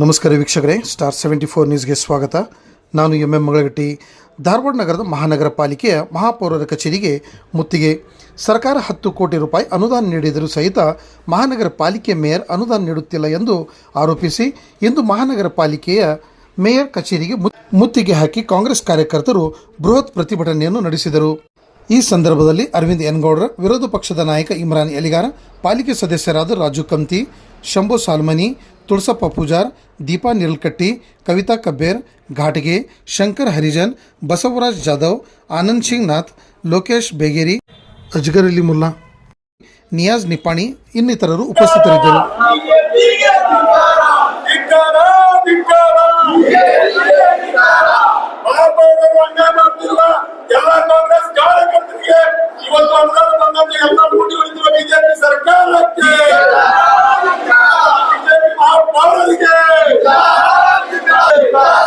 ನಮಸ್ಕಾರ ವೀಕ್ಷಕರೇ star seventy four ನ್ಯೂಸ್ಗೆ ಸ್ವಾಗತ. ನಾನು ಎಂ ಎಂ ಮಗಳಗಟ್ಟಿ. ಧಾರವಾಡ ನಗರದ ಮಹಾನಗರ ಪಾಲಿಕೆಯ ಮಹಾಪೌರರ ಕಚೇರಿಗೆ ಮುತ್ತಿಗೆ. ಸರ್ಕಾರ ಹತ್ತು ಕೋಟಿ ರೂಪಾಯಿ ಅನುದಾನ ನೀಡಿದರೂ ಸಹಿತ ಮಹಾನಗರ ಪಾಲಿಕೆ ಮೇಯರ್ ಅನುದಾನ ನೀಡುತ್ತಿಲ್ಲ ಎಂದು ಆರೋಪಿಸಿ ಇಂದು ಮಹಾನಗರ ಪಾಲಿಕೆಯ ಮೇಯರ್ ಕಚೇರಿಗೆ ಮುತ್ತಿಗೆ ಹಾಕಿ ಕಾಂಗ್ರೆಸ್ ಕಾರ್ಯಕರ್ತರು ಬೃಹತ್ ಪ್ರತಿಭಟನೆಯನ್ನು ನಡೆಸಿದರು. ಈ ಸಂದರ್ಭದಲ್ಲಿ ಅರವಿಂದ್ ಎನ್ಗೌಡರ, ವಿರೋಧ ಪಕ್ಷದ ನಾಯಕ ಇಮ್ರಾನ್ ಎಲಿಗಾರ, ಪಾಲಿಕೆ ಸದಸ್ಯರಾದ ರಾಜು ಕಮ್ತಿ ಶಂಭು ಸಾಲ್ಮನಿ ತುಳಸಪ್ಪ ಪೂಜಾರ್, ದೀಪಾ ನಿಲ್ಕಟ್ಟಿ ಕವಿತಾ ಕಬ್ಬೇರ್, ಘಾಟ್ಗೆ ಶಂಕರ್ ಹರಿಜನ್, ಬಸವರಾಜ್ ಜಾಧವ್, ಆನಂದ್ ಸಿಂಗ್ ನಾಥ್, ಲೋಕೇಶ್ ಬೇಗೇರಿ, ಅಜ್ಗರ್ ಅಲಿ ಮುಲ್ಲಾ, ನಿಯಾಜ್ ನಿಪಾಣಿ ಇನ್ನಿತರರು ಉಪಸ್ಥಿತರಿದ್ದರು. ಇವತ್ತು ಅನುದಾನ ಬಂದಂತೆ ಎಲ್ಲ ಲೂಟಿ ಹೊಡಿತಿರುವ ಬಿಜೆಪಿ ಸರ್ಕಾರಕ್ಕೆ. ಬಿಜೆಪಿ ಮಹಾಪೌರರಿಗೆ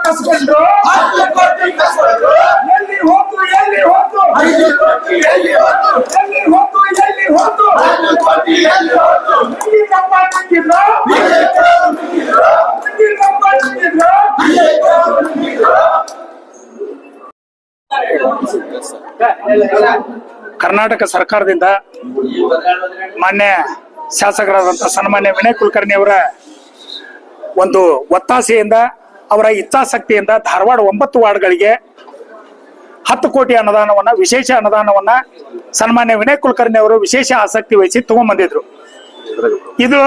ಕಸ್ಕೊಂಡಪ್ಪ ಕಸ್ಕೊಂಡು ಹತ್ತು ಕೋಟಿ ಕಸ್ಕೊಂಡ್ರು? ಎಲ್ಲಿ ಹೋತು ಎಲ್ಲಿ ಹೋತು ಐದು ಕೋಟಿ ಎಲ್ಲಿ ಹೋತು ಎಲ್ಲಿ ಹೋತು ಎಲ್ಲಿ ಹೋತು ಹತ್ತು ಕೋಟಿ ಎಲ್ಲಿ ಹೋತು ಇಲ್ಲಿ ಕಪ್ಪ ನಿಂಗಿಲ್ಲ ನಿಂಗಿ ಕಪ್ಪ ನಿಂಗಿಲ್ಲ ಕರ್ನಾಟಕ ಸರ್ಕಾರದಿಂದ ಮಾನ್ಯ ಶಾಸಕರಾದಂಥ ಸನ್ಮಾನ್ಯ ವಿನಯ್ ಕುಲಕರ್ಣಿ ಅವರ ಒಂದು ಒತ್ತಾಸೆಯಿಂದ ಅವರ ಇಚ್ಛಾಸಕ್ತಿಯಿಂದ ಧಾರವಾಡ ಒಂಬತ್ತು ವಾರ್ಡ್ಗಳಿಗೆ ಹತ್ತು ಕೋಟಿ ಅನುದಾನವನ್ನ, ವಿಶೇಷ ಅನುದಾನವನ್ನ ಸನ್ಮಾನ್ಯ ವಿನಯ್ ಕುಲಕರ್ಣಿ ಅವರು ವಿಶೇಷ ಆಸಕ್ತಿ ವಹಿಸಿ ತಗೊಂಡ್ಬಂದಿದ್ರು ಇದು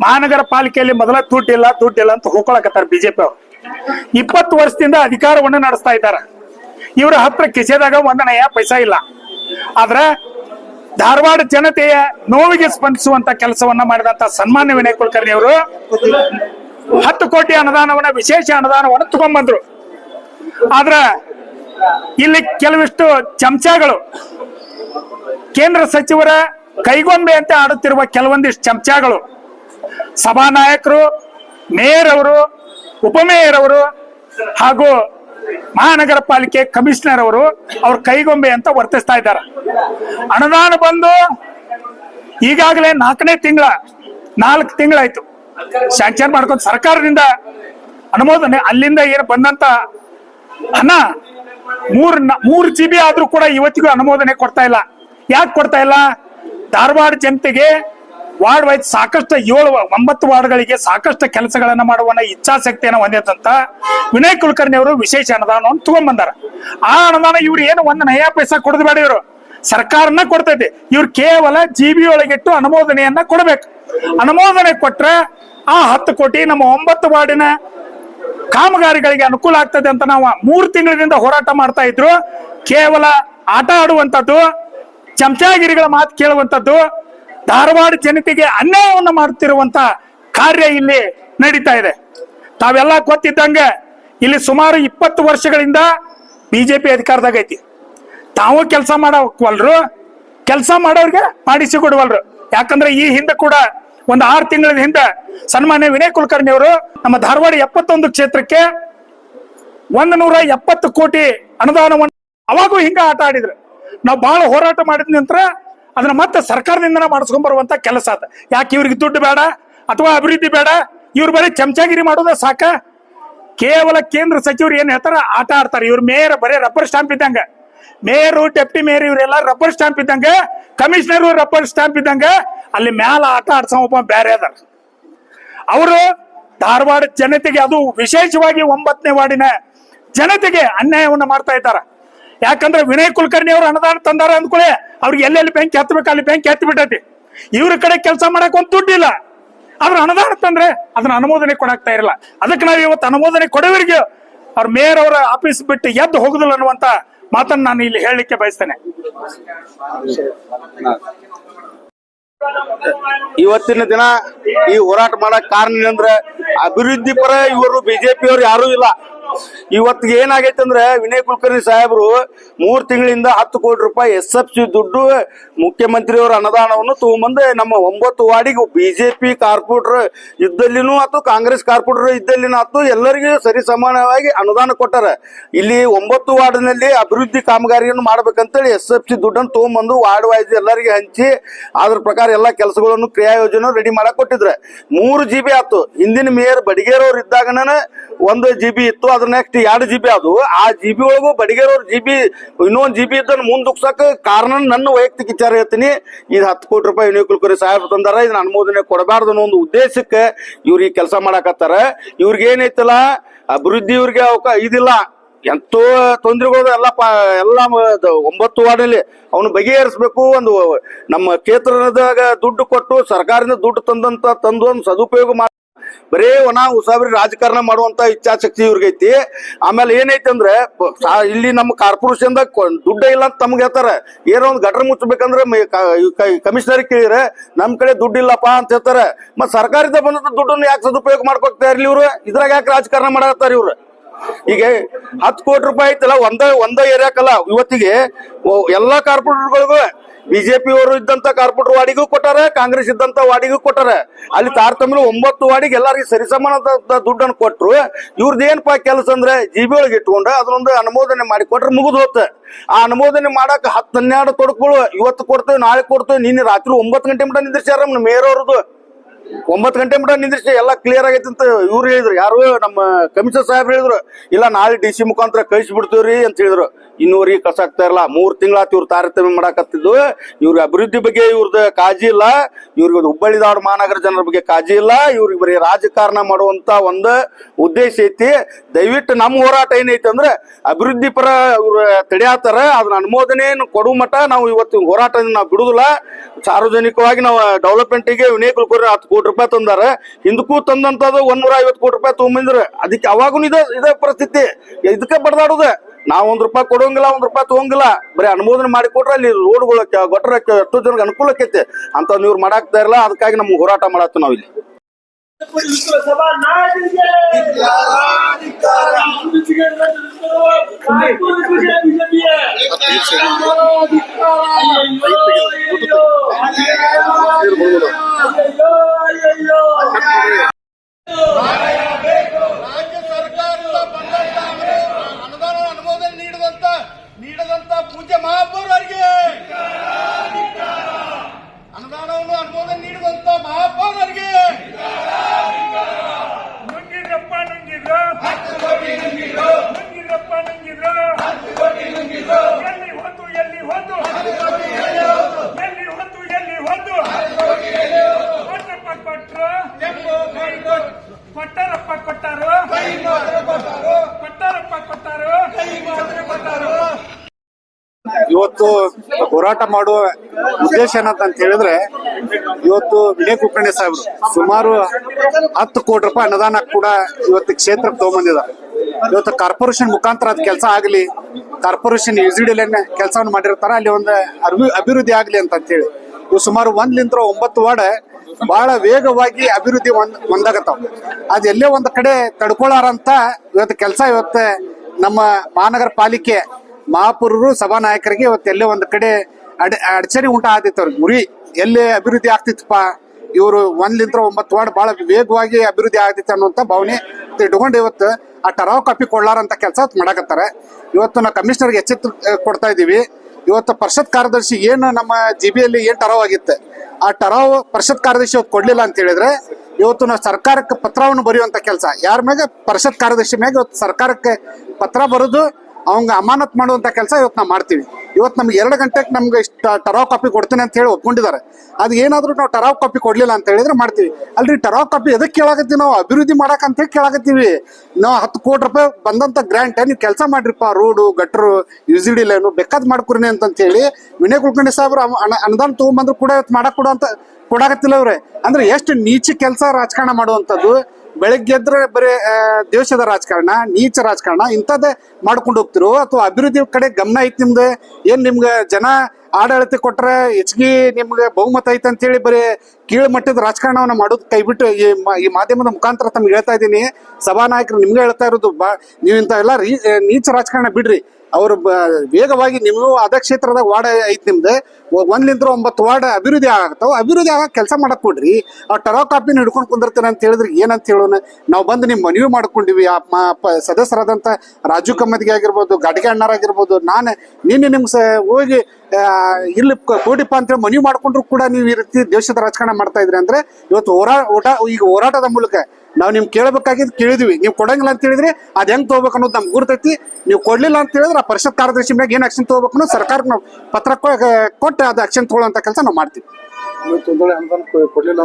ಮಹಾನಗರ ಪಾಲಿಕೆಯಲ್ಲಿ ಮೊದಲ ದುಡ್ಡಿಲ್ಲ ದುಡ್ಡಿಲ್ಲ ಅಂತ ಹೋಗ್ಕೊಳಕತ್ತಾರ ಬಿಜೆಪಿ ಅವರು. ಇಪ್ಪತ್ತು ವರ್ಷದಿಂದ ಅಧಿಕಾರವನ್ನು ನಡೆಸ್ತಾ ಇದ್ದಾರೆ. ಇವರ ಹತ್ರ ಕಿಸೆದಾಗ ಒಂದ್ ಪೈಸಾ ಇಲ್ಲ. ಆದ್ರ ಧಾರವಾಡ ಜನತೆಯ ನೋವಿಗೆ ಸ್ಪಂದಿಸುವಂತ ಕೆಲಸವನ್ನ ಮಾಡಿದಂತ ಸನ್ಮಾನ್ಯ ವಿನಯ್ ಕುಲಕರ್ಣಿ ಅವರು ಹತ್ತು ಕೋಟಿ ಅನುದಾನವನ್ನ, ವಿಶೇಷ ಅನುದಾನವನ್ನು ತಗೊಂಡ್ಬಂದ್ರು. ಆದ್ರ ಇಲ್ಲಿ ಕೆಲವಿಷ್ಟು ಚಮಚಗಳು ಕೇಂದ್ರ ಸಚಿವರ ಕೈಗೊಂಬೆ ಅಂತ ಆಡುತ್ತಿರುವ ಕೆಲವೊಂದಿಷ್ಟು ಚಮಚಗಳು. ಸಭಾನಾಯಕರು, ಮೇಯರ್ ಅವರು ಉಪಮೇಯರ್ ಅವರು ಹಾಗೂ ಮಹಾನಗರ ಪಾಲಿಕೆ ಕಮಿಷನರ್ ಅವರು ಅವ್ರ ಕೈಗೊಂಬೆ ಅಂತ ವರ್ತಿಸ್ತಾ ಇದ್ದಾರೆ. ಅನುದಾನ ಬಂದು ಈಗಾಗಲೇ ನಾಲ್ಕನೇ ತಿಂಗಳ, ನಾಲ್ಕು ತಿಂಗಳಾಯ್ತು. ಸ್ಯಾಂಕ್ಷನ್ ಮಾಡ್ಕೊಂಡು ಸರ್ಕಾರದಿಂದ ಅನುಮೋದನೆ, ಅಲ್ಲಿಂದ ಏನು ಬಂದಂತ ಹಣ, ಮೂರ್ ಮೂರು ಜಿ ಬಿ ಆದ್ರೂ ಕೂಡ ಇವತ್ತಿಗೂ ಅನುಮೋದನೆ ಕೊಡ್ತಾ ಇಲ್ಲ. ಯಾಕೆ ಕೊಡ್ತಾ ಇಲ್ಲ? ಧಾರವಾಡ ಜನತೆಗೆ ವಾರ್ಡ್ ವೈಸ್ ಸಾಕಷ್ಟು ಏಳು, ಒಂಬತ್ತು ವಾರ್ಡ್ಗಳಿಗೆ ಸಾಕಷ್ಟು ಕೆಲಸಗಳನ್ನ ಮಾಡುವ ಇಚ್ಛಾಶಕ್ತಿಯನ್ನು ಹೊಂದಿದಂತ ವಿನಯ್ ಕುಲಕರ್ಣಿ ಅವರು ವಿಶೇಷ ಅನುದಾನವನ್ನು ತಗೊಂಡ್ಬಂದಾರ ಆ ಅನುದಾನ ಇವ್ರು ಏನು ಒಂದು ನಯಾ ಪೈಸಾ ಕೊಡದು ಬೇಡ ಇವರು. ಸರ್ಕಾರನ ಕೊಡ್ತೈತಿ. ಇವ್ರು ಕೇವಲ ಜಿ ಬಿ ಒಳಗಿಟ್ಟು ಅನುಮೋದನೆಯನ್ನ ಕೊಡಬೇಕು. ಅನುಮೋದನೆ ಕೊಟ್ರೆ ಆ ಹತ್ತು ಕೋಟಿ ನಮ್ಮ ಒಂಬತ್ತು ವಾರ್ಡಿನ ಕಾಮಗಾರಿಗಳಿಗೆ ಅನುಕೂಲ ಆಗ್ತದೆ ಅಂತ ನಾವು ಮೂರು ತಿಂಗಳಿಂದ ಹೋರಾಟ ಮಾಡ್ತಾ ಇದ್ರು. ಕೇವಲ ಆಟ ಆಡುವಂಥದ್ದು, ಚಮಚಾಗಿರಿಗಳ ಮಾತು ಕೇಳುವಂಥದ್ದು, ಧಾರವಾಡ ಜನತೆಗೆ ಅನ್ಯಾಯವನ್ನು ಮಾಡುತ್ತಿರುವಂತ ಕಾರ್ಯ ಇಲ್ಲಿ ನಡೀತಾ ಇದೆ. ತಾವೆಲ್ಲ ಗೊತ್ತಿದ್ದಂಗೆ ಇಲ್ಲಿ ಸುಮಾರು ಇಪ್ಪತ್ತು ವರ್ಷಗಳಿಂದ ಬಿಜೆಪಿ ಅಧಿಕಾರದಾಗ ಐತಿ. ತಾವು ಕೆಲಸ ಮಾಡೋಕ್ವಲ್ರು ಕೆಲಸ ಮಾಡೋರಿಗೆ ಮಾಡಿಸಿ ಕೊಡುವಲ್ರು ಯಾಕಂದ್ರೆ ಈ ಹಿಂದೆ ಕೂಡ ಒಂದು ಆರು ತಿಂಗಳ ಹಿಂದೆ ಸನ್ಮಾನ್ಯ ವಿನಯ್ ಕುಲಕರ್ಣಿ ಅವರು ನಮ್ಮ ಧಾರವಾಡ ಎಪ್ಪತ್ತೊಂದು ಕ್ಷೇತ್ರಕ್ಕೆ ಒಂದು ನೂರ ಎಪ್ಪತ್ತು ಕೋಟಿ ಅನುದಾನವನ್ನು ಅವಾಗೂ ಹಿಂಗ ಆಟ ಆಡಿದ್ರು. ನಾವು ಬಹಳ ಹೋರಾಟ ಮಾಡಿದ ನಂತರ ಅದನ್ನ ಮತ್ತೆ ಸರ್ಕಾರದಿಂದ ಮಾಡಿಸ್ಕೊಂಡ್ ಬರುವಂತ ಕೆಲಸ ಆತ ಯಾಕೆ ಇವ್ರಿಗೆ ದುಡ್ಡು ಬೇಡ ಅಥವಾ ಅಭಿವೃದ್ಧಿ ಬೇಡ? ಇವ್ರ ಬರೀ ಚಮಚಾಗಿರಿ ಮಾಡೋದ ಸಾಕ? ಕೇವಲ ಕೇಂದ್ರ ಸಚಿವರು ಏನ್ ಹೇಳ್ತಾರ? ಆಟ ಆಡ್ತಾರೆ. ಇವ್ರ ಮೇಯರ್ ಬರೀ ರಬ್ಬರ್ ಸ್ಟಾಂಪ್ ಇದ್ದಂಗ. ಮೇಯರು ಡೆಪ್ಟಿ ಮೇಯರ್ ಇವರೆಲ್ಲ ರಬ್ಬರ್ ಸ್ಟಾಂಪ್ ಇದ್ದಂಗೆ, ಕಮಿಷನರ್ ರಬ್ಬರ್ ಸ್ಟಾಂಪ್ ಇದ್ದಂಗೆ, ಅಲ್ಲಿ ಮ್ಯಾಲ ಆಟ ಆಡ್ಸೋಪ ಬೇರೆ ಅದಾರ ಅವರು ಧಾರವಾಡ ಜನತೆಗೆ ಅದು ವಿಶೇಷವಾಗಿ ಒಂಬತ್ತನೇ ವಾರ್ಡಿನ ಜನತೆಗೆ ಅನ್ಯಾಯವನ್ನ ಮಾಡ್ತಾ ಇದ್ದಾರೆ. ಯಾಕಂದ್ರೆ ವಿನಯ್ ಕುಲಕರ್ಣಿ ಅವರು ಅನುದಾನ ತಂದಾರ ಅಂದ್ಕೊಳ್ಳಿ ಅವ್ರಿಗೆ ಎಲ್ಲೆಲ್ಲಿ ಬ್ಯಾಂಕ್ ಹತ್ತಬೇಕು ಅಲ್ಲಿ ಬ್ಯಾಂಕ್ ಹತ್ತಿ ಬಿಟ್ಟೈತಿ. ಇವ್ರ ಕಡೆ ಕೆಲಸ ಮಾಡಕ್ ಒಂದು ದುಡ್ಡಿಲ್ಲ. ಅದ್ರ ಅನುದಾನ ತಂದ್ರೆ ಅದನ್ನ ಅನುಮೋದನೆ ಕೊಡಾಕ್ತಾ ಇರಲ್ಲ. ಅದಕ್ಕೆ ನಾವು ಇವತ್ತು ಅನುಮೋದನೆ ಕೊಡೋವರಿಗೆ ಅವ್ರ ಮೇಯರ್ ಅವರ ಆಫೀಸ್ ಬಿಟ್ಟು ಎದ್ದು ಹೋಗುದಿಲ್ಲ ಅನ್ನುವಂತ ಮಾತನ್ನ ನಾನು ಇಲ್ಲಿ ಹೇಳಲಿಕ್ಕೆ ಬಯಸ್ತೇನೆ. ಇವತ್ತಿನ ದಿನ ಈ ಹೋರಾಟ ಮಾಡಕ್ ಕಾರಣ ಏನಂದ್ರೆ ಅಭಿವೃದ್ಧಿ ಪರ ಇವರು ಬಿಜೆಪಿ ಅವ್ರು ಯಾರು ಇಲ್ಲ. ಇವತ್ತಿಗೆ ಏನಾಗೈತೆ ಅಂದ್ರೆ ವಿನಯ್ ಕುಲಕರ್ಣಿ ಸಾಹೇಬರು ಮೂರ್ ತಿಂಗಳಿಂದ ಹತ್ತು ಕೋಟಿ ರೂಪಾಯಿ ಎಸ್ ಎಫ್ ಸಿ ದುಡ್ಡು ಮುಖ್ಯಮಂತ್ರಿಯವರ ಅನುದಾನವನ್ನು ತಗೊಂಬಂದು ನಮ್ಮ ಒಂಬತ್ತು ವಾರ್ಡಿಗೆ ಬಿಜೆಪಿ ಕಾರ್ಪೊರೇಟರ್ ಇದ್ದಲ್ಲಿನೂ ಆತು, ಕಾಂಗ್ರೆಸ್ ಕಾರ್ಪೊರೇಟರ್ ಇದ್ದಲ್ಲಿನೂ ಆತು, ಎಲ್ಲರಿಗೂ ಸರಿ ಸಮಾನವಾಗಿ ಅನುದಾನ ಕೊಟ್ಟಾರ. ಇಲ್ಲಿ ಒಂಬತ್ತು ವಾರ್ಡ್ನಲ್ಲಿ ಅಭಿವೃದ್ಧಿ ಕಾಮಗಾರಿಯನ್ನು ಮಾಡ್ಬೇಕಂತೇಳಿ ಎಸ್ ಎಫ್ ಸಿ ದುಡ್ಡನ್ನು ತಗೊಂಬಂದು ವಾರ್ಡ್ ವೈಸ್ ಎಲ್ಲರಿಗೆ ಹಂಚಿ ಅದ್ರ ಪ್ರಕಾರ ಎಲ್ಲಾ ಕೆಲಸಗಳನ್ನು ಕ್ರಿಯಾ ಯೋಜನೆ ರೆಡಿ ಮಾಡಕ್ ಕೊಟ್ಟಿದ್ರೆ. ಮೂರು ಜಿ ಬಿ ಆತು. ಹಿಂದಿನ ಮೇಯರ್ ಬಡಿಗೇರವ್ರು ಇದ್ದಾಗನ ಒಂದು ಜಿ ಬಿ ಇತ್ತು ಅದ್ರ ನೆಕ್ಸ್ಟ್ ಎರಡು ಜಿ ಬಿ ಅದು. ಆ ಜಿ ಬಿ ಒಳಗು ಬಡಿಗೇರವ್ರ ಜಿ ಬಿ ಇನ್ನೊಂದು ಜಿ ಬಿ ಇದ್ದನ್ನು ಮುಂದುಕ್ಸಕ್ ಕಾರಣ ನನ್ನ ವೈಯಕ್ತಿಕ ವಿಚಾರ ಹೇಳ್ತೀನಿ. ಇದು ಹತ್ತು ಕೋಟಿ ರೂಪಾಯಿ ವಿನಯ್ ಕುಲಕರ್ಣಿ ಸಾಹೇಬ್ ತಂದಾರ, ಇದನ್ನ ಅನುಮೋದನೆ ಕೊಡಬಾರ್ದು ಅನ್ನೋ ಒಂದು ಉದ್ದೇಶಕ್ಕೆ ಇವ್ರು ಈ ಕೆಲಸ ಮಾಡಾಕತ್ತಾರ. ಇವ್ರಿಗೆ ಏನೈತಲ್ಲ ಅಭಿವೃದ್ಧಿ ಇವ್ರಿಗೆ ಅವಕ ಇದಿಲ್ಲ. ಎಂತೋ ತೊಂದರೆಗಳು ಎಲ್ಲ ಪ, ಎಲ್ಲ ಒಂಬತ್ತು ವಾರ್ಡಲ್ಲಿ ಅವನು ಬಗೆಹರಿಸ್ಬೇಕು, ಒಂದು ನಮ್ಮ ಕ್ಷೇತ್ರದಾಗ ದುಡ್ಡು ಕೊಟ್ಟು ಸರ್ಕಾರದಿಂದ ದುಡ್ಡು ತಂದಂತ ತಂದು ಒಂದು ಸದುಪಯೋಗ ಬರೇ ಒಣ ಉಸಾಬರಿ ರಾಜಕಾರಣ ಮಾಡುವಂತ ಇಚ್ಛಾಶಕ್ತಿ ಇವ್ರಿಗೈತಿ. ಆಮೇಲೆ ಏನೈತಿ ಅಂದ್ರೆ ಇಲ್ಲಿ ನಮ್ಮ ಕಾರ್ಪೊರೇಷನ್ದಾಗ ದುಡ್ಡ ದುಡ್ಡೇ ಇಲ್ಲ ಅಂತ ತಮ್ಗೆ ಹೇಳ್ತಾರೆ. ಏನೋ ಒಂದು ಗಟ್ರ ಮುಚ್ಚಬೇಕಂದ್ರೆ ಕಮಿಷನರ್ ಕೇಳಿದ್ರೆ, ನಮ್ ಕಡೆ ದುಡ್ಡಿಲ್ಲಪ್ಪ ಅಂತ ಹೇಳ್ತಾರೆ. ಮತ್ ಸರ್ಕಾರದಿಂದ ಬಂದಂತ ದುಡ್ಡನ್ನು ಯಾಕೆ ಸದುಪಯೋಗ ಮಾಡ್ಕೊಳ್ತಾ ಇರ್ಲಿ ಇವ್ರು? ಇದ್ರಾಗ ಯಾಕೆ ರಾಜಕಾರಣ ಮಾಡತ್ತಾರ ಇವ್ರು? ಈಗ ಹತ್ತು ಕೋಟಿ ರೂಪಾಯಿ ಐತಲ್ಲ, ಒಂದ ಒಂದ ಏರಿಯಾಕಲ್ಲ, ಇವತ್ತಿಗೆ ಎಲ್ಲಾ ಕಾರ್ಪೊರೇಟರ್ಗಳಿಗೂ ಬಿಜೆಪಿ ಅವರು ಇದ್ದಂತ ಕಾರ್ಪೊರೇಟರ್ ವಾರ್ಡಿಗೂ ಕೊಟ್ಟಾರ, ಕಾಂಗ್ರೆಸ್ ಇದ್ದಂತ ವಾರ್ಡಿಗೂ ಕೊಟ್ಟಾರ. ಅಲ್ಲಿ ತಾರತಮ್ಯ ಒಂಬತ್ತು ವಾರ್ಡಿಗೆ ಎಲ್ಲರಿಗೂ ಸರಿಸಮಾನದ ದುಡ್ಡನ್ನು ಕೊಟ್ಟರು ಇವ್ರದ್ದು ಏನಪ್ಪ ಕೆಲಸ ಅಂದ್ರೆ ಜಿಬಿ ಒಳಗೆ ಇಟ್ಕೊಂಡು ಅದನ್ನೊಂದು ಅನುಮೋದನೆ ಮಾಡಿ ಕೊಟ್ರೆ ಮುಗಿದು ಹೋತ ಆ ಅನುಮೋದನೆ ಮಾಡಕ್ ಹತ್ತು ಹನ್ನೆರಡು ತೊಡಕುಗಳು ಇವತ್ತು ಕೊಡ್ತೇವೆ, ನಾಳೆ ಕೊಡ್ತೇವೆ, ನಿನ್ನೆ ರಾತ್ರಿ ಒಂಬತ್ತು ಗಂಟೆ ಮಟ್ಟ ನಿಂದಿರ್ಸ್ಯಾರ ನಮ್ಮ ಮೇಯರ್ ಅವ್ರದ್ದು. ಒಂಬತ್ತು ಗಂಟೆ ಮಟ್ಟ ನಿಂದಿರ್ಸಿ ಎಲ್ಲ ಕ್ಲಿಯರ್ ಆಗೈತಿ ಅಂತ ಇವ್ರು ಹೇಳಿದ್ರು. ಯಾರು ನಮ್ಮ ಕಮಿಷನರ್ ಸಾಹೇಬ್ ಹೇಳಿದ್ರು. ಇಲ್ಲ, ನಾಳೆ ಡಿ ಸಿ ಮುಖಾಂತರ ಕಳಿಸಿ ಬಿಡ್ತೀವ್ರಿ ಅಂತ ಹೇಳಿದ್ರು. ಇನ್ನೂವರೆಗೆ ಆಗ್ತಾ ಇರಲ್ಲ ಮೂರ್ ತಿಂಗಳಾತ್ ಇವ್ರು ತಾರತಮ್ಯ ಮಾಡಾಕತ್ತಿದ್ದು ಇವ್ರ ಅಭಿವೃದ್ಧಿ ಬಗ್ಗೆ ಇವ್ರದ್ದು ಕಾಳಜಿ ಇಲ್ಲ. ಇವ್ರಿಗೆ ಹುಬ್ಬಳ್ಳಿ ಧಾರವಾಡ ಮಹಾನಗರ ಜನರ ಬಗ್ಗೆ ಕಾಜಿ ಇಲ್ಲ. ಇವ್ರಿಗೆ ಬರೀ ರಾಜಕಾರಣ ಮಾಡುವಂತ ಒಂದು ಉದ್ದೇಶ ಐತಿ. ದಯವಿಟ್ಟು ನಮ್ಮ ಹೋರಾಟ ಏನೈತಿ ಅಂದ್ರೆ ಅಭಿವೃದ್ಧಿ ಪರ ಇವ್ರು ತಡೆಯಾತಾರ. ಅದನ್ನ ಅನುಮೋದನೆಯನ್ನು ಕೊಡುವ ಮಟ್ಟ ನಾವು ಇವತ್ತು ಹೋರಾಟ ನಾವು ಬಿಡುದಿಲ್ಲ. ಸಾರ್ವಜನಿಕವಾಗಿ ನಾವು ಡೆವಲಪ್ಮೆಂಟಿಗೆ ವಿನಯ್ ಕುಲಕರ್ಣಿ ಹತ್ತು ಕೋಟಿ ರೂಪಾಯಿ ತಂದಾರ. ಹಿಂದಕ್ಕೂ ತಂದಂತದ್ದು ನೂರ ಐವತ್ತು ಕೋಟಿ ರೂಪಾಯಿ ತಗೊಂಬಂದ್ರ. ಅದಕ್ಕೆ ಅವಾಗೂ ಇದೇ ಇದೇ ಪರಿಸ್ಥಿತಿ. ಇದಕ್ಕೆ ಬಡದಾಡುದ. ನಾವ್ ಒಂದ್ ರೂಪಾಯಿ ಕೊಡೋಂಗಿಲ್ಲ ಒಂದ್ ರೂಪಾಯಿ ತಗೊಂಗಿಲ್ಲ. ಬರೀ ಅನುಮೋದನೆ ಮಾಡಿ ಕೊಟ್ರೆ ಅಲ್ಲಿ ರೋಡ್ಗಳು ಗೊಟ್ಟರ ಎಷ್ಟು ಜನಕ್ಕೆ ಅನುಕೂಲ ಆಕೈತೆ. ಅಂತ ನೀವು ಮಾಡಾಕ್ತಾ ಇರಲ್ಲ ಅದಕ್ಕಾಗಿ ನಮ್ಗೆ ಹೋರಾಟ ಮಾಡತ್ತ ನಾವ್ ಇಲ್ಲಿ. ರಾಜ್ಯ ನೀಡದಂತ ಪೂಜ್ಯ ಮಹಾಪೌರರಿಗೆ ಅನುದಾನವನ್ನು ಅನುಮೋದನೆ ನೀಡುವಂತ ಮಹಾಪೌರರಿಗೆ ನುಂಗಿದ್ರಪ್ಪ ನುಂಗಿದ್ರು ನುಂಗಿದ್ರಪ್ಪ ನುಂಗಿದ್ರು ಎಲ್ಲಿ ಹೋತು ಎಲ್ಲಿ ಹೋತು ಎಲ್ಲಿ ಹೋತು ಎಲ್ಲಿ ಹೋತು ಕೊಟ್ಟಪ್ಪ ಕೊಟ್ರು ಕೊಟ್ಟಾರಪ್ಪ ಕೊಟ್ಟಾರು ಕೊಟ್ಟಾರಪ್ಪ ಕೊಟ್ಟಾರು ಕೊಟ್ಟಾರು ಇವತ್ತು ಹೋರಾಟ ಮಾಡುವ ಉದ್ದೇಶ ಏನಂತ ಹೇಳಿದ್ರೆ, ಇವತ್ತು ವಿನಯ್ ಕುಲಕರ್ಣಿ ಸಾಹೇಬರು ಸುಮಾರು ಹತ್ತು ಕೋಟಿ ರೂಪಾಯಿ ಅನುದಾನ ಕೂಡ ಇವತ್ತು ಕ್ಷೇತ್ರಕ್ಕೆ ತಗೊಂಬಂದಿದ್ದಾರೆ. ಇವತ್ತು ಕಾರ್ಪೊರೇಷನ್ ಮುಖಾಂತರ ಅದ್ ಕೆಲಸ ಆಗಲಿ, ಕಾರ್ಪೊರೇಷನ್ ಯುಸಿಡಿಲೇನೆ ಕೆಲಸವನ್ನು ಮಾಡಿರ್ತಾರೆ, ಅಲ್ಲಿ ಒಂದು ಅಭಿ- ಅಭಿವೃದ್ಧಿ ಆಗಲಿ ಅಂತ ಹೇಳಿ. ಇವು ಸುಮಾರು ಒಂದ್ಲಿಂತ್ರ ಒಂಬತ್ತು ವಾರ್ಡ್ ಬಹಳ ವೇಗವಾಗಿ ಅಭಿವೃದ್ಧಿ ಒಂದ್, ಒಂದಾಗತ್ತಾವ. ಅದು ಎಲ್ಲೇ ಒಂದು ಕಡೆ ತಡ್ಕೊಳ್ಳಾರಂತ ಇವತ್ತು ಕೆಲಸ ಇವತ್ತು ನಮ್ಮ ಮಹಾನಗರ ಪಾಲಿಕೆ ಮಹಾಪುರರು ಸಭಾನಾಯಕರಿಗೆ ಇವತ್ತು ಎಲ್ಲೇ ಒಂದು ಕಡೆ ಅಡ, ಅಡಚಣೆ ಉಂಟ ಆದಿತ್ತು ಅವ್ರಿಗೆ. ಗುರಿ ಎಲ್ಲೇ ಅಭಿವೃದ್ಧಿ ಆಗ್ತಿತ್ತಪ್ಪ. ಇವರು ಒಂದ್ಲಿಂತ್ರ ಒಂಬತ್ತು ವಾರ್ಡ್ ಬಹಳ ವೇಗವಾಗಿ ಅಭಿವೃದ್ಧಿ ಆಗ್ತಿತ್ತು ಅನ್ನುವಂತ ಭಾವನೆ ಇಟ್ಕೊಂಡು ಇವತ್ತು ಆ ಟರಾವ್ ಕಾಪಿ ಕೊಡ್ಲಾರಂತ ಕೆಲಸ ಮಾಡಕತ್ತಾರ. ಇವತ್ತು ನಾವು ಕಮಿಷನರ್ಗೆ ಎಚ್ಚೆತ್ತು ಕೊಡ್ತಾ ಇದೀವಿ ಇವತ್ತು ಪರಿಷತ್ ಕಾರ್ಯದರ್ಶಿ ಏನು ನಮ್ಮ ಜಿ ಬಿಯಲ್ಲಿ ಏನ್ ಟರಾವ್ ಆಗಿತ್ತೆ, ಆ ಟರಾವ್ ಪರಿಷತ್ ಕಾರ್ಯದರ್ಶಿ ಇವತ್ತು ಕೊಡ್ಲಿಲ್ಲ ಅಂತ ಹೇಳಿದ್ರೆ ಇವತ್ತು ನಾವು ಸರ್ಕಾರಕ್ಕೆ ಪತ್ರವನ್ನು ಬರೆಯುವಂತ ಕೆಲಸ. ಯಾರ ಮ್ಯಾಗ? ಪರಿಷತ್ ಕಾರ್ಯದರ್ಶಿ ಮ್ಯಾಗ ಇವತ್ತು ಸರ್ಕಾರಕ್ಕೆ ಪತ್ರ ಬರೆದು ಅವಂಗ ಅಮಾನತ್ ಮಾಡುವಂತ ಕೆಲಸ ಇವತ್ತು ನಾವು ಮಾಡ್ತೀವಿ. ಇವತ್ತು ನಮ್ಗೆ ಎರಡು ಗಂಟೆಗೆ ನಮ್ಗೆ ಇಷ್ಟ ಟರಾವ್ ಕಾಪಿ ಕೊಡ್ತೀನಿ ಅಂತ ಹೇಳಿ ಒಪ್ಕೊಂಡಿದ್ದಾರೆ. ಅದು ಏನಾದರೂ ನಾವು ಟರಾವ್ ಕಾಪಿ ಕೊಡ್ಲಿಲ್ಲ ಅಂತ ಹೇಳಿದ್ರೆ ಮಾಡ್ತೀವಿ. ಅಲ್ರಿ ಟರಾವ್ ಕಾಪಿ ಎದಕ್ಕೆ ಕೇಳಾಕತ್ತೀವಿ ನಾವು? ಅಭಿವೃದ್ಧಿ ಮಾಡಕ್ ಅಂತ ಹೇಳಿ ಕೇಳಾಕತ್ತೀವಿ. ನಾವು ಹತ್ತು ಕೋಟಿ ರೂಪಾಯಿ ಬಂದಂತ ಗ್ರಾಂಟ್ ನೀವು ಕೆಲಸ ಮಾಡ್ರಿಪ್ಪ. ರೋಡು, ಗಟ್ರು ಯುಸಿಡಿ ಲೈನು ಬೇಕಾದ್ ಮಾಡ್ಕೊರಿ ಅಂತ ಹೇಳಿ ವಿನಯ್ ಕುಲಕರ್ಣಿ ಸಾಹೇಬ್ರು ಅನುದಾನ ತೊಗೊಂಬಂದ್ರು ಕೂಡ ಇವತ್ತು ಮಾಡಕ್ ಕೊಡೋ ಅಂತ ಕೊಡಾಕತ್ತಿಲ್ಲ ಅವ್ರೆ. ಅಂದ್ರೆ ಎಷ್ಟು ನೀಚಿ ಕೆಲಸ ರಾಜಕಾರಣ ಮಾಡುವಂಥದ್ದು. ಬೆಳಗ್ಗೆ ಎದ್ರೆ ಬರೀ ದೇಶದ ರಾಜಕಾರಣ, ನೀಚ ರಾಜಕಾರಣ, ಇಂಥದ್ದೇ ಮಾಡ್ಕೊಂಡು ಹೋಗ್ತಿರೋ. ಅಥವಾ ಅಭಿವೃದ್ಧಿ ಕಡೆ ಗಮನ ಐತಿ ನಿಮ್ದು ಏನ್ ನಿಮ್ಗೆ ಜನ ಆಡಳಿತ ಕೊಟ್ರೆ ಹೆಚ್ಚಿಗೆ ನಿಮ್ಗೆ ಬಹುಮತ ಐತೆ ಅಂತೇಳಿ ಬರೀ ಕೀಳು ರಾಜಕಾರಣವನ್ನು ಮಾಡೋದು ಕೈಬಿಟ್ಟು ಈ ಈ ಮಾಧ್ಯಮದ ಮುಖಾಂತರ ತಮ್ಗೆ ಹೇಳ್ತಾ ಇದ್ದೀನಿ. ಸಭಾನಾಯಕರು ನಿಮ್ಗೆ ಹೇಳ್ತಾ ಇರೋದು ಬಾ, ನೀವು ಇಂಥ ಎಲ್ಲ ರೀ ನೀಚ ರಾಜಕಾರಣ ಬಿಡ್ರಿ. ಅವರು ವೇಗವಾಗಿ ನಿಮಗೂ ಅದ ಕ್ಷೇತ್ರದಾಗ ವಾರ್ಡ್ ಐತಿ ನಿಮ್ದು. ಒಂದ್ಲಿಂದ್ರ ಒಂಬತ್ತು ವಾರ್ಡ್ ಅಭಿವೃದ್ಧಿ ಆಗ್ತಾವ ಅಭಿವೃದ್ಧಿ ಆಗ ಕೆಲಸ ಮಾಡಕ್ ಕೊಡ್ರಿ. ಆ ಟರೋ ಕಾಪಿನ ಹಿಡ್ಕೊಂಡು ಕುಂದಿರ್ತೀನಿ ಅಂತ ಹೇಳಿದ್ರೆ ಏನಂತ ಹೇಳೋಣ? ನಾವು ಬಂದು ನಿಮ್ ಮನವಿ ಮಾಡ್ಕೊಂಡಿವಿ. ಆ ಸದಸ್ಯರಾದಂತ ರಾಜು ಕಮ್ಮದಿಗೆ ಆಗಿರ್ಬೋದು, ಗಾಡಿಗೆ ಅಣ್ಣರಾಗಿರ್ಬೋದು, ನಾನು, ನಿನ್ನೆ ನಿಮ್ಗೆ ಹೋಗಿ ಇಲ್ಲಿ ಕೋಟಿಪ್ಪ ಅಂತ ಹೇಳಿ ಮನವಿ ಮಾಡ್ಕೊಂಡ್ರು ಕೂಡ ನೀವು ಈ ರೀತಿ ದೇಶದ ರಾಜಕಾರಣ ಮಾಡ್ತಾ ಇದ್ರಿ ಅಂದ್ರೆ ಇವತ್ತು ಹೋರಾಟ ಈಗ ಹೋರಾಟದ ಮೂಲಕ ನಾವು ನಿಮ್ಗೆ ಕೇಳಬೇಕಾಗಿದ್ದು ಕೇಳಿದ್ವಿ. ನೀವು ಕೊಡಂಗಿಲ್ಲ ಅಂತ ಹೇಳಿದ್ರೆ, ಅದು ಹೆಂಗ್ ತಗೋಬೇಕು ಅನ್ನೋದು ನಮ್ಗೆ ಗುರ್ತೈತಿ. ನೀವು ಕೊಡಲಿಲ್ಲ ಅಂತ ಹೇಳಿದ್ರೆ ಆ ಪರಿಷತ್ ಕಾರ್ಯದರ್ಶಿ ಮ್ಯಾಗ ಏನ್ ಆಕ್ಷನ್ ತಗೋಬೇಕು ಅನ್ನೋದು ಸರ್ಕಾರಕ್ಕೆ ನಾವು ಪತ್ರ ಕೊಟ್ಟು ಅದು ಆಕ್ಷನ್ ತಗೊಳ್ಳೋ ಕೆಲಸ ನಾವು ಮಾಡ್ತೀವಿ. ಕೊಡ್ಲಿಲ್ಲ